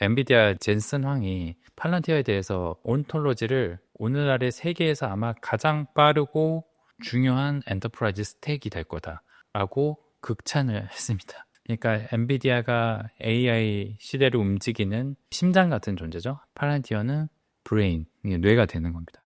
엔비디아 젠슨 황이 팔란티어에 대해서 온톨로지를 오늘날의 세계에서 아마 가장 빠르고 중요한 엔터프라이즈 스택이 될 거다라고 극찬을 했습니다. 그러니까 엔비디아가 AI 시대를 움직이는 심장 같은 존재죠. 팔란티어는 브레인, 뇌가 되는 겁니다.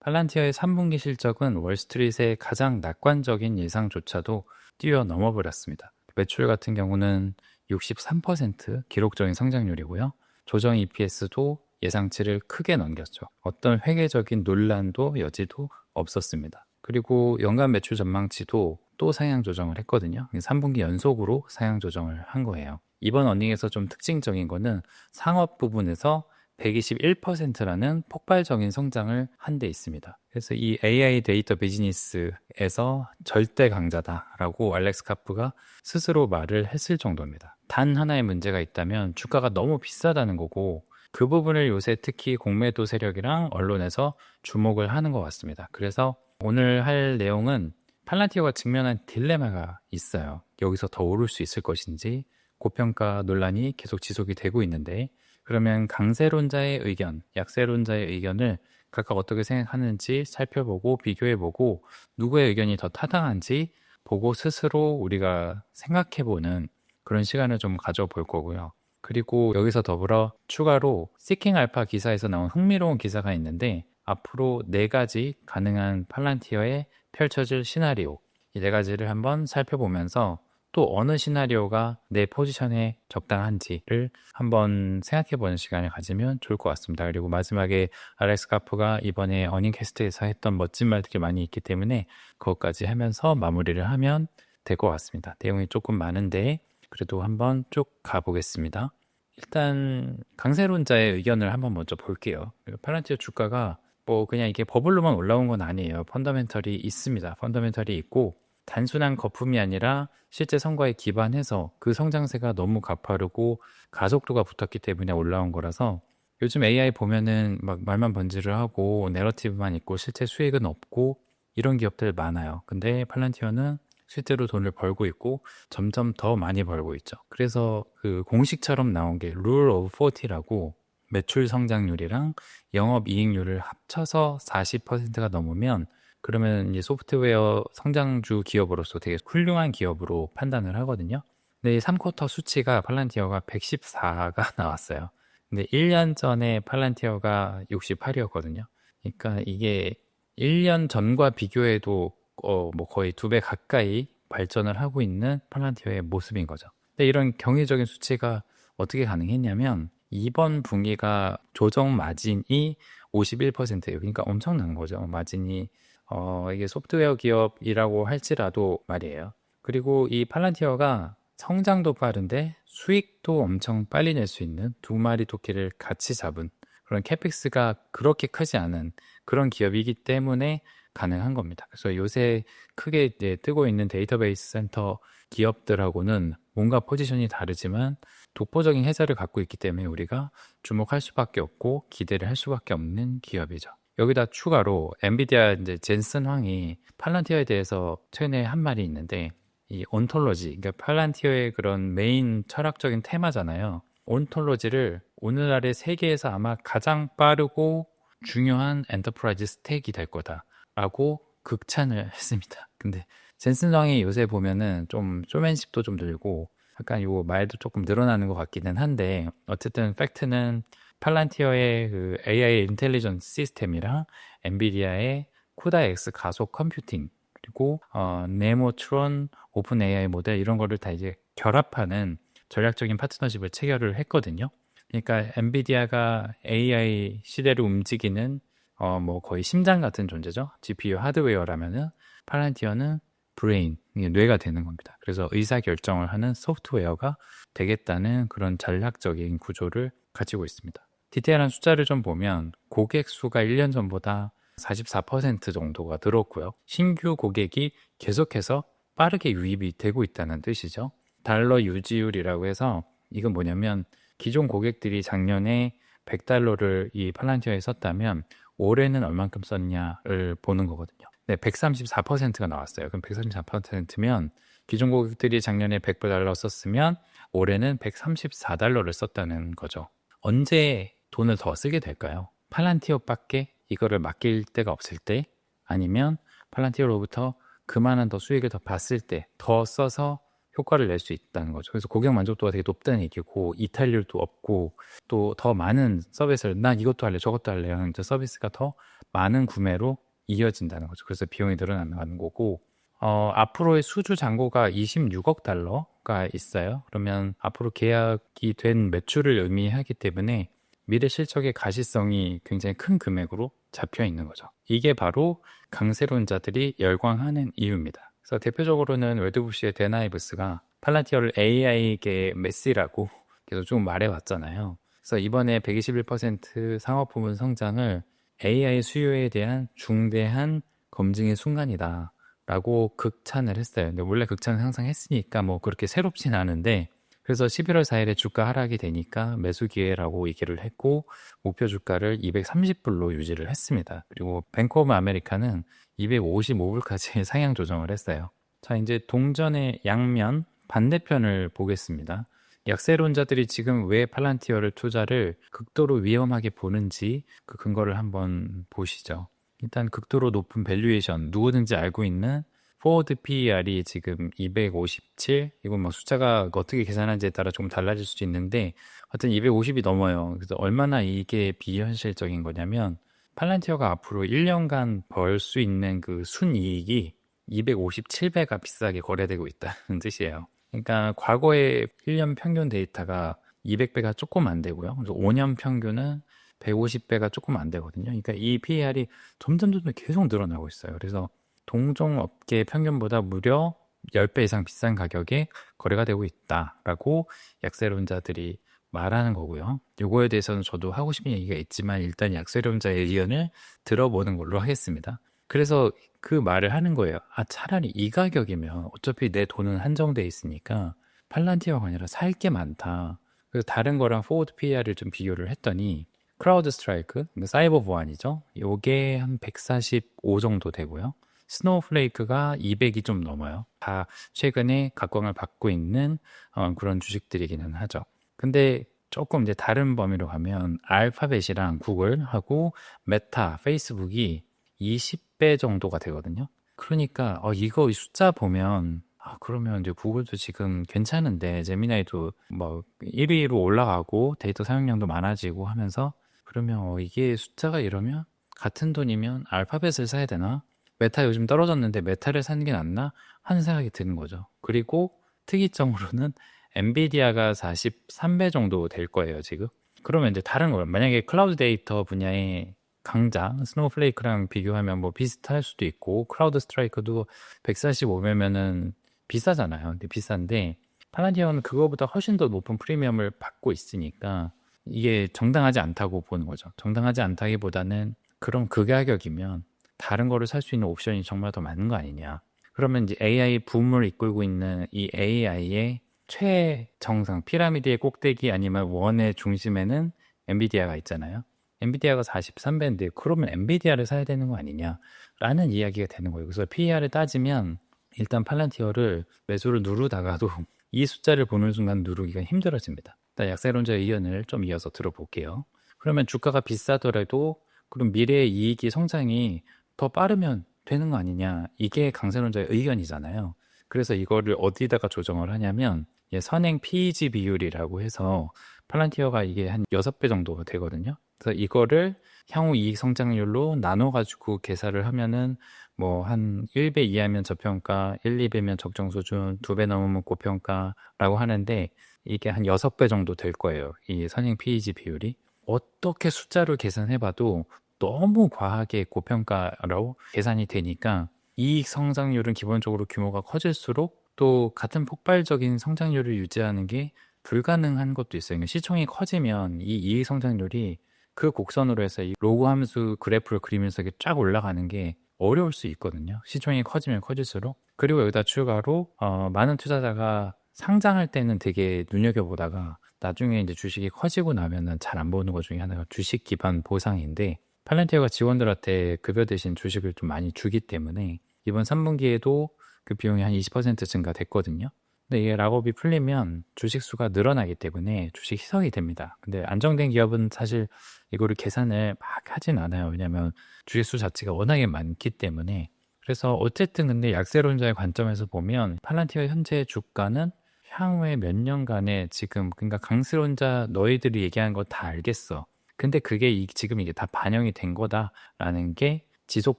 팔란티어의 3분기 실적은 월스트리트의 가장 낙관적인 예상조차도 뛰어넘어 버렸습니다. 매출 같은 경우는 63% 기록적인 성장률이고요. 조정 EPS도 예상치를 크게 넘겼죠. 어떤 회계적인 논란도 여지도 없었습니다. 그리고 연간 매출 전망치도 또 상향 조정을 했거든요. 3분기 연속으로 상향 조정을 한 거예요. 이번 어닝에서 좀 특징적인 거는 상업 부분에서 121%라는 폭발적인 성장을 한 데 있습니다. 그래서 이 AI 데이터 비즈니스에서 절대 강자다라고 알렉스 카프가 스스로 말을 했을 정도입니다. 단 하나의 문제가 있다면 주가가 너무 비싸다는 거고 그 부분을 요새 특히 공매도 세력이랑 언론에서 주목을 하는 것 같습니다. 그래서 오늘 할 내용은 팔란티오가 직면한 딜레마가 있어요. 여기서 더 오를 수 있을 것인지 고평가 논란이 계속 지속이 되고 있는데 그러면 강세론자의 의견, 약세론자의 의견을 각각 어떻게 생각하는지 살펴보고 비교해보고 누구의 의견이 더 타당한지 보고 스스로 우리가 생각해보는 그런 시간을 좀 가져볼 거고요. 그리고 여기서 더불어 추가로 시킹 알파 기사에서 나온 흥미로운 기사가 있는데 앞으로 네 가지 가능한 팔란티어에 펼쳐질 시나리오 이 네 가지를 한번 살펴보면서 또 어느 시나리오가 내 포지션에 적당한지를 한번 생각해 보는 시간을 가지면 좋을 것 같습니다. 그리고 마지막에 알렉스 카프가 이번에 어닝캐스트에서 했던 멋진 말들이 많이 있기 때문에 그것까지 하면서 마무리를 하면 될 것 같습니다. 내용이 조금 많은데 그래도 한번 쭉 가보겠습니다. 일단 강세론자의 의견을 한번 먼저 볼게요. 팔란티어 주가가 뭐 그냥 이게 버블로만 올라온 건 아니에요. 펀더멘털이 있습니다. 펀더멘털이 있고 단순한 거품이 아니라 실제 성과에 기반해서 그 성장세가 너무 가파르고 가속도가 붙었기 때문에 올라온 거라서 요즘 AI 보면은 막 말만 번지를 하고 내러티브만 있고 실제 수익은 없고 이런 기업들 많아요. 근데 팔란티어는 실제로 돈을 벌고 있고 점점 더 많이 벌고 있죠. 그래서 그 공식처럼 나온 게 룰 오브 40라고 매출 성장률이랑 영업 이익률을 합쳐서 40%가 넘으면 그러면 이제 소프트웨어 성장주 기업으로서 되게 훌륭한 기업으로 판단을 하거든요. 근데 이 3쿼터 수치가 팔란티어가 114가 나왔어요. 근데 1년 전에 팔란티어가 68이었거든요. 그러니까 이게 1년 전과 비교해도 어, 뭐 거의 두 배 가까이 발전을 하고 있는 팔란티어의 모습인 거죠. 근데 이런 경이적인 수치가 어떻게 가능했냐면 이번 분기가 조정 마진이 51%예요. 그러니까 엄청난 거죠. 마진이 어, 이게 소프트웨어 기업이라고 할지라도 말이에요. 그리고 이 팔란티어가 성장도 빠른데 수익도 엄청 빨리 낼 수 있는 두 마리 토끼를 같이 잡은 그런 캐픽스가 그렇게 크지 않은 그런 기업이기 때문에 가능한 겁니다. 그래서 요새 크게 이제 뜨고 있는 데이터베이스 센터 기업들하고는 뭔가 포지션이 다르지만 독보적인 해자를 갖고 있기 때문에 우리가 주목할 수밖에 없고 기대를 할 수밖에 없는 기업이죠. 여기다 추가로 엔비디아 이제 젠슨 황이 팔란티어에 대해서 최근에 한 말이 있는데 이 온톨로지, 그러니까 팔란티어의 그런 메인 철학적인 테마잖아요. 온톨로지를 오늘날의 세계에서 아마 가장 빠르고 중요한 엔터프라이즈 스택이 될 거다라고 극찬을 했습니다. 근데 젠슨 황이 요새 보면은 좀 쇼맨십도 좀 늘고 약간 요 말도 조금 늘어나는 것 같기는 한데 어쨌든 팩트는 팔란티어의 그 AI 인텔리전스 시스템이랑 엔비디아의 쿠다 X 가속 컴퓨팅 그리고 어, 네모트론 오픈 AI 모델 이런 거를 다 이제 결합하는 전략적인 파트너십을 체결을 했거든요. 그러니까 엔비디아가 AI 시대를 움직이는 어, 뭐 거의 심장 같은 존재죠. GPU 하드웨어라면은 팔란티어는 브레인, 뇌가 되는 겁니다. 그래서 의사 결정을 하는 소프트웨어가 되겠다는 그런 전략적인 구조를 가지고 있습니다. 디테일한 숫자를 좀 보면 고객 수가 1년 전보다 44% 정도가 늘었고요. 신규 고객이 계속해서 빠르게 유입이 되고 있다는 뜻이죠. 달러 유지율이라고 해서 이건 뭐냐면 기존 고객들이 작년에 100달러를 이 팔란티어에 썼다면 올해는 얼만큼 썼냐를 보는 거거든요. 네, 134%가 나왔어요. 그럼 134%면 기존 고객들이 작년에 100달러 썼으면 올해는 134달러를 썼다는 거죠. 언제 돈을 더 쓰게 될까요? 팔란티어밖에 이거를 맡길 데가 없을 때 아니면 팔란티어로부터 그만한 더 수익을 더 봤을 때 더 써서 효과를 낼 수 있다는 거죠. 그래서 고객 만족도가 되게 높다는 얘기고 이탈률도 없고 또 더 많은 서비스를 나 이것도 할래 저것도 할래 하는 서비스가 더 많은 구매로 이어진다는 거죠. 그래서 비용이 늘어나는 거고 어, 앞으로의 수주 잔고가 26억 달러가 있어요. 그러면 앞으로 계약이 된 매출을 의미하기 때문에 미래 실적의 가시성이 굉장히 큰 금액으로 잡혀 있는 거죠. 이게 바로 강세론자들이 열광하는 이유입니다. 그래서 대표적으로는 웨드부시의 데나이브스가 팔란티어를 AI계 메시라고 계속 좀 말해왔잖아요. 그래서 이번에 121% 상업 부문 성장을 AI 수요에 대한 중대한 검증의 순간이다. 라고 극찬을 했어요. 근데 원래 극찬을 항상 했으니까 뭐 그렇게 새롭진 않은데 그래서 11월 4일에 주가 하락이 되니까 매수 기회라고 얘기를 했고 목표 주가를 230불로 유지를 했습니다. 그리고 뱅크 오브 아메리카는 255불까지 상향 조정을 했어요. 자, 이제 동전의 양면 반대편을 보겠습니다. 약세론자들이 지금 왜 팔란티어를 투자를 극도로 위험하게 보는지 그 근거를 한번 보시죠. 일단 극도로 높은 밸류에이션 누구든지 알고 있는 포워드 PER이 지금 257 이건 뭐 숫자가 어떻게 계산하는지에 따라 조금 달라질 수도 있는데 하여튼 250이 넘어요. 그래서 얼마나 이게 비현실적인 거냐면 팔란티어가 앞으로 1년간 벌 수 있는 그 순이익이 257배가 비싸게 거래되고 있다는 뜻이에요. 그러니까 과거의 1년 평균 데이터가 200배가 조금 안 되고요. 그래서 5년 평균은 150배가 조금 안 되거든요. 그러니까 이 PER이 점점 점점 계속 늘어나고 있어요. 그래서 동종 업계 평균보다 무려 10배 이상 비싼 가격에 거래가 되고 있다라고 약세론자들이 말하는 거고요. 요거에 대해서는 저도 하고 싶은 얘기가 있지만 일단 약세론자의 의견을 들어보는 걸로 하겠습니다. 그래서 그 말을 하는 거예요. 아, 차라리 이 가격이면 어차피 내 돈은 한정돼 있으니까 팔란티어가 아니라 살 게 많다. 그래서 다른 거랑 포워드 PR을 좀 비교를 했더니 크라우드 스트라이크, 사이버 보안이죠. 요게 한 145 정도 되고요. 스노우플레이크가 200이 좀 넘어요. 다 최근에 각광을 받고 있는 어, 그런 주식들이기는 하죠. 근데 조금 이제 다른 범위로 가면 알파벳이랑 구글하고 메타, 페이스북이 20배 정도가 되거든요. 그러니까 어, 이거 숫자 보면 아, 그러면 이제 구글도 지금 괜찮은데 제미나이도 뭐 1위로 올라가고 데이터 사용량도 많아지고 하면서 그러면 어, 이게 숫자가 이러면 같은 돈이면 알파벳을 사야 되나? 메타 요즘 떨어졌는데 메타를 사는 게 낫나? 하는 생각이 드는 거죠. 그리고 특이점으로는 엔비디아가 43배 정도 될 거예요, 지금. 그러면 이제 다른 거, 만약에 클라우드 데이터 분야의 강자, 스노우플레이크랑 비교하면 뭐 비슷할 수도 있고, 클라우드 스트라이크도 145배면은 비싸잖아요. 근데 비싼데, 파라디언은 그거보다 훨씬 더 높은 프리미엄을 받고 있으니까, 이게 정당하지 않다고 보는 거죠. 정당하지 않다기보다는 그럼 그 가격이면 다른 거를 살 수 있는 옵션이 정말 더 많은 거 아니냐. 그러면 이제 AI 붐을 이끌고 있는 이 AI의 최정상 피라미드의 꼭대기 아니면 원의 중심에는 엔비디아가 있잖아요. 엔비디아가 43배인데 그러면 엔비디아를 사야 되는 거 아니냐라는 이야기가 되는 거예요. 그래서 PER을 따지면 일단 팔란티어를 매수를 누르다가도 이 숫자를 보는 순간 누르기가 힘들어집니다. 약세론자의 의견을 좀 이어서 들어볼게요. 그러면 주가가 비싸더라도 그럼 미래의 이익이 성장이 더 빠르면 되는 거 아니냐. 이게 강세론자의 의견이잖아요. 그래서 이거를 어디다가 조정을 하냐면 선행 PEG 비율이라고 해서 팔란티어가 이게 한 6배 정도가 되거든요. 그래서 이거를 향후 이익 성장률로 나눠 가지고 계산을 하면은 뭐 한 1배 이하면 저평가, 1, 2배면 적정 수준, 2배 넘으면 고평가라고 하는데 이게 한 6배 정도 될 거예요. 이 선행 PEG 비율이. 어떻게 숫자로 계산해 봐도 너무 과하게 고평가로 계산이 되니까 이익 성장률은 기본적으로 규모가 커질수록 또 같은 폭발적인 성장률을 유지하는 게 불가능한 것도 있어요. 그러니까 시총이 커지면 이 이익 성장률이 그 곡선으로 해서 이 로그 함수 그래프를 그리면서 쫙 올라가는 게 어려울 수 있거든요. 시총이 커지면 커질수록. 그리고 여기다 추가로 어, 많은 투자자가 상장할 때는 되게 눈여겨보다가 나중에 이제 주식이 커지고 나면은 잘 안 보는 것 중에 하나가 주식 기반 보상인데 팔렌티어가 직원들한테 급여 대신 주식을 좀 많이 주기 때문에 이번 3분기에도 그 비용이 한 20% 증가됐거든요. 근데 이게 락업이 풀리면 주식 수가 늘어나기 때문에 주식 희석이 됩니다. 근데 안정된 기업은 사실 이거를 계산을 막 하진 않아요. 왜냐하면 주식 수 자체가 워낙에 많기 때문에 그래서 어쨌든 근데 약세론자의 관점에서 보면 팔란티어 현재 주가는 향후에 몇 년간에 지금 그러니까 강세론자 너희들이 얘기한 거 다 알겠어. 근데 그게 이, 지금 이게 다 반영이 된 거다라는 게 지속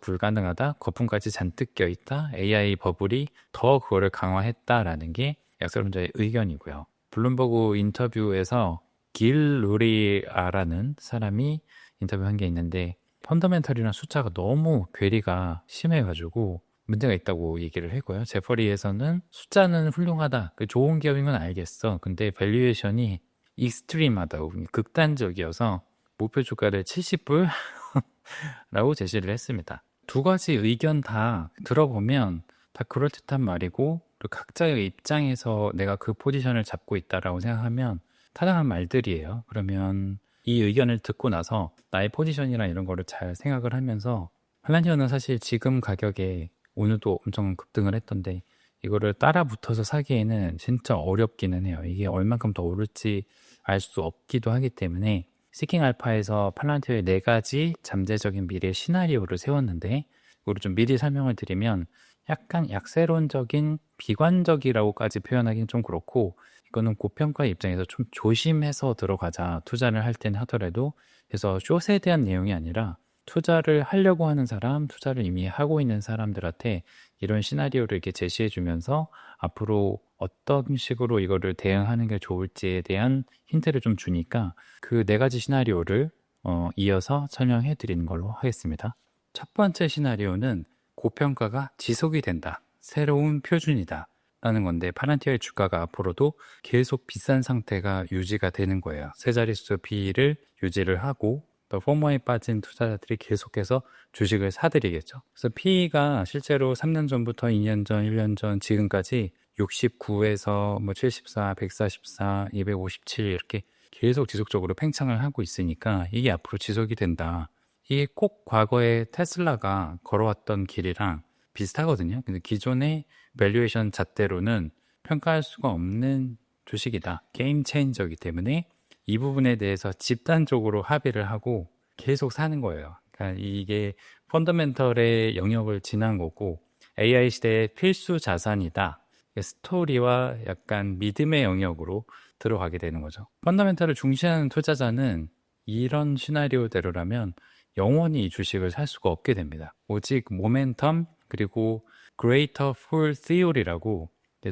불가능하다, 거품까지 잔뜩 껴 있다, AI 버블이 더 그거를 강화했다라는 게 약세론자의 의견이고요. 블룸버그 인터뷰에서 길 루리아라는 사람이 인터뷰한 게 있는데 펀더멘털이랑 숫자가 너무 괴리가 심해가지고 문제가 있다고 얘기를 했고요. 제퍼리에서는 숫자는 훌륭하다, 그 좋은 기업인 건 알겠어. 근데 밸류에이션이 익스트림하다고 극단적이어서 목표 주가를 70불 라고 제시를 했습니다. 두 가지 의견 다 들어보면 다 그럴듯한 말이고 각자의 입장에서 내가 그 포지션을 잡고 있다라고 생각하면 타당한 말들이에요. 그러면 이 의견을 듣고 나서 나의 포지션이나 이런 거를 잘 생각을 하면서 팔란티어는 사실 지금 가격에 오늘도 엄청 급등을 했던데 이거를 따라 붙어서 사기에는 진짜 어렵기는 해요. 이게 얼만큼 더 오를지 알 수 없기도 하기 때문에 시킹 알파에서 팔란티어의 네 가지 잠재적인 미래 시나리오를 세웠는데 이거를 좀 미리 설명을 드리면 약간 약세론적인 비관적이라고까지 표현하기는 좀 그렇고 이거는 고평가 입장에서 좀 조심해서 들어가자 투자를 할 때는 하더라도 그래서 숏에 대한 내용이 아니라 투자를 하려고 하는 사람, 투자를 이미 하고 있는 사람들한테 이런 시나리오를 이렇게 제시해 주면서 앞으로 어떤 식으로 이거를 대응하는 게 좋을지에 대한 힌트를 좀 주니까 그 네 가지 시나리오를 어, 이어서 설명해 드리는 걸로 하겠습니다. 첫 번째 시나리오는 고평가가 지속이 된다. 새로운 표준이다. 라는 건데 파란티어의 주가가 앞으로도 계속 비싼 상태가 유지가 되는 거예요. 세 자릿수 P를 유지를 하고 또 포머에 빠진 투자자들이 계속해서 주식을 사들이겠죠. 그래서 PE가 실제로 3년 전부터 2년 전, 1년 전 지금까지 69에서 뭐 74, 144, 257 이렇게 계속 지속적으로 팽창을 하고 있으니까 이게 앞으로 지속이 된다. 이게 꼭 과거에 테슬라가 걸어왔던 길이랑 비슷하거든요. 근데 기존의 밸류에이션 잣대로는 평가할 수가 없는 주식이다. 게임 체인저이기 때문에 이 부분에 대해서 집단적으로 합의를 하고 계속 사는 거예요. 그러니까 이게 펀더멘털의 영역을 지난 거고 AI 시대의 필수 자산이다. 스토리와 약간 믿음의 영역으로 들어가게 되는 거죠. 펀더멘털을 중시하는 투자자는 이런 시나리오대로라면 영원히 이 주식을 살 수가 없게 됩니다. 오직 모멘텀 그리고 Greater Fool Theory라고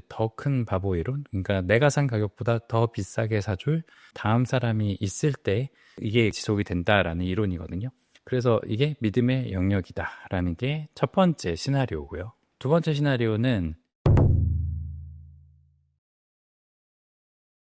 더 큰 바보 이론, 그러니까 내가 산 가격보다 더 비싸게 사줄 다음 사람이 있을 때 이게 지속이 된다라는 이론이거든요. 그래서 이게 믿음의 영역이다라는 게 첫 번째 시나리오고요. 두 번째 시나리오는